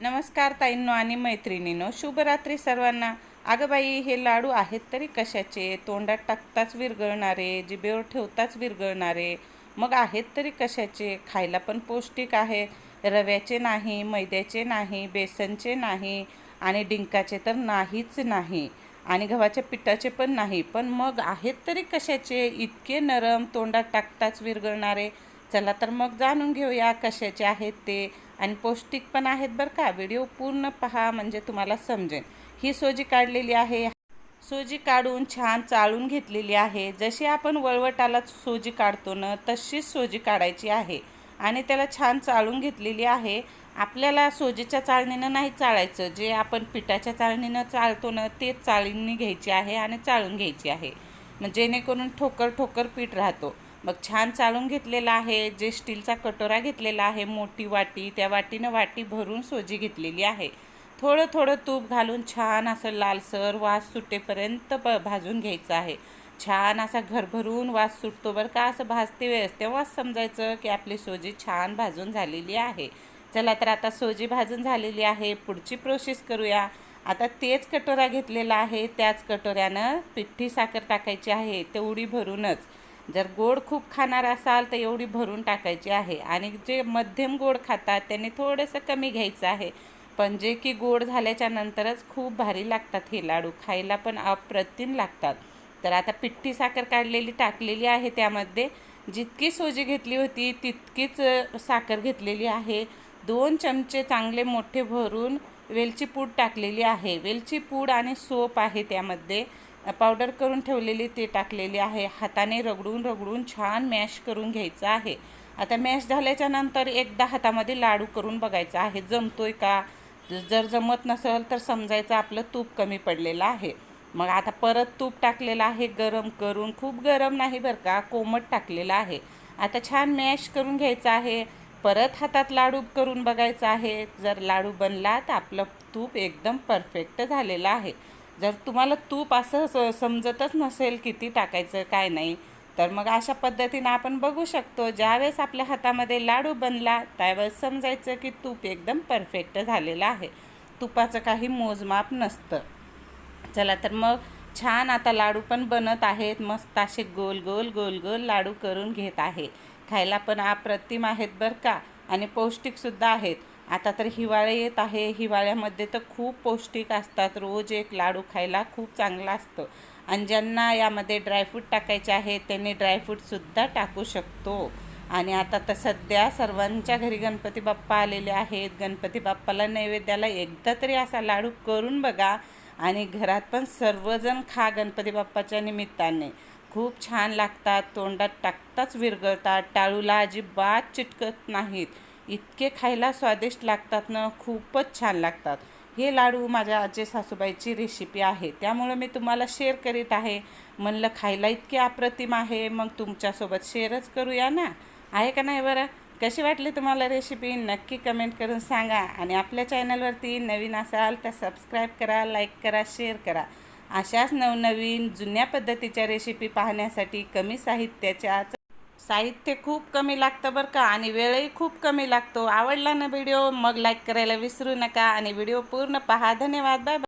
नमस्कार ताईंनो आणि मैत्रिणींनो शुभरात्री सर्वांना. अगं बाई हे लाडू आहेत तरी कशाचे? तोंडात टाकताच विरघळणारे जिभेवर ठेवताच विरघळणारे. मग आहेत तरी कशाचे? खायला पण पौष्टिक आहे. रव्याचे नाही मैद्याचे नाही बेसनचे नाही आणि डिंकाचे तर नाहीच नाही. आणि गव्हाच्या पिठाचे पण नाही. पण मग आहेत तरी कशाचे? इतके नरम तोंडात टाकताच विरघळणारे. चला तर मग जाणून घेऊया कशाचे आहेत ते. आणि पौष्टिक पण आहेत बरं का. व्हिडिओ पूर्ण पहा म्हणजे तुम्हाला समजेल. ही सोजी काढलेली आहे. सोजी काढून छान चाळून घेतलेली आहे. जशी आपण वळवटाला सोजी काढतो ना तशीच सोजी काढायची आहे. आणि त्याला छान चाळून घेतलेली आहे. आपल्याला सोजीच्या चाळणीनं नाही चाळायचं. जे आपण पिठाच्या चाळणीनं चाळतो ना तेच चाळणी घ्यायची आहे आणि चाळून घ्यायची आहे. मग जेणेकरून ठोकर ठोकर पीठ राहतो. मग छान चाळून घेतलेला आहे जे स्टीलचा कटोरा घेतलेला आहे मोठी वाटी त्या वाटीनं वाटी भरून सोजी घेतलेली आहे. थोडं थोडं तूप घालून छान असं लालसर वास सुटेपर्यंत प भाजून घ्यायचं आहे. छान असा घरभरून वास सुटतो बरं का असं भाजते वेळेस तेव्हाच समजायचं की आपली सोजी छान भाजून झालेली आहे. चला तर आता सोजी भाजून झालेली आहे पुढची प्रोसेस करूया. आता तेच कटोरा घेतलेला आहे त्याच कटोऱ्यानं पिठ्ठी साखर टाकायची आहे तेवढी भरूनच. जर गोड खूप खाणार असाल तर एवढी भरून टाकायची आहे. आणि जे मध्यम गोड खातात त्यांनी थोडंसं कमी घ्यायचं आहे. पण जे की गोड झाल्याच्या नंतरच खूप भारी लागतात हे लाडू. खायला पण अप्रतिम लागतात. तर आता पिठ्ठी साखर काढलेली टाकलेली आहे त्यामध्ये. जितकी सोजी घेतली होती तितकीच साखर घेतलेली आहे. दोन चमचे चांगले मोठे भरून वेलची पूड टाकलेली आहे. वेलची पूड आणि सोप आहे त्यामध्ये. पावडर करून ठेवलेली ती टाकलेली आहे. हाताने रगडून रगडून छान मॅश करून घ्यायचं आहे. आता मॅश झाल्याच्यानंतर एकदा हातामध्ये लाडू करून बघायचा आहे. जमतोय का? जर जमत नसेल तर समजायचं आपलं तूप कमी पडलेलं आहे. मग आता परत तूप टाकलेलं आहे. गरम करून खूप गरम नाही बरं का कोमट टाकलेलं आहे. आता छान मॅश करून घ्यायचं आहे. परत हातात लाडू करून बघायचं आहे. जर लाडू बनला तर आपलं तूप एकदम परफेक्ट झालेलं आहे. जर तुम्हाला तूप असं स समजतच नसेल किती टाकायचं काय नाही तर मग अशा पद्धतीनं आपण बघू शकतो ज्यावेळेस आपल्या हातामध्ये लाडू बनला त्यावेळेस समजायचं की तूप एकदम परफेक्ट झालेलं आहे. तुपाचं काही मोजमाप नसतं. चला तर मग छान आता लाडू पण बनत आहेत मस्त असे गोल गोल गोल गोल लाडू करून घेत आहे. खायला पण अप्रतिम आहेत बरं का आणि पौष्टिकसुद्धा आहेत. आता तर हिवाळे येत आहे. हिवाळ्यामध्ये तर खूप पौष्टिक असतात. रोज एक लाडू खायला खूप चांगला असतं. आणि ज्यांना यामध्ये ड्रायफ्रूट टाकायचे आहे त्यांनी ड्रायफ्रूटसुद्धा टाकू शकतो. आणि आता तर सध्या सर्वांच्या घरी गणपती बाप्पा आलेले आहेत. गणपती बाप्पाला नैवेद्याला एकदा तरी असा लाडू करून बघा. आणि घरात पण सर्वजण खा गणपती बाप्पाच्या निमित्ताने. खूप छान लागतात. तोंडात टाकताच विरघळतात. टाळूला अजिबात चिटकत नाहीत. इतके खायला स्वादिष्ट लागतात ना खूपच छान लागतात. हे लाडू माझ्या आजी सासूबाईची रेसिपी आहे. त्यामुळं मी तुम्हाला शेअर करीत आहे. म्हणलं खायला इतके अप्रतिम आहे मग तुमच्यासोबत शेअरच करूया ना? आहे का नाही बरं? कशी वाटली तुम्हाला रेसिपी नक्की कमेंट करून सांगा. आणि आपल्या चॅनलवरती नवीन असाल तर सबस्क्राईब करा लाईक करा शेअर करा. अशाच नवनवीन जुन्या पद्धतीच्या रेसिपी पाहण्यासाठी कमी साहित्याच्या साहित्य खूप कमी लागतं बरं का आणि वेळही खूप कमी लागतो. आवडला ना व्हिडिओ मग लाईक करायला विसरू नका आणि व्हिडिओ पूर्ण पहा. धन्यवाद. बाय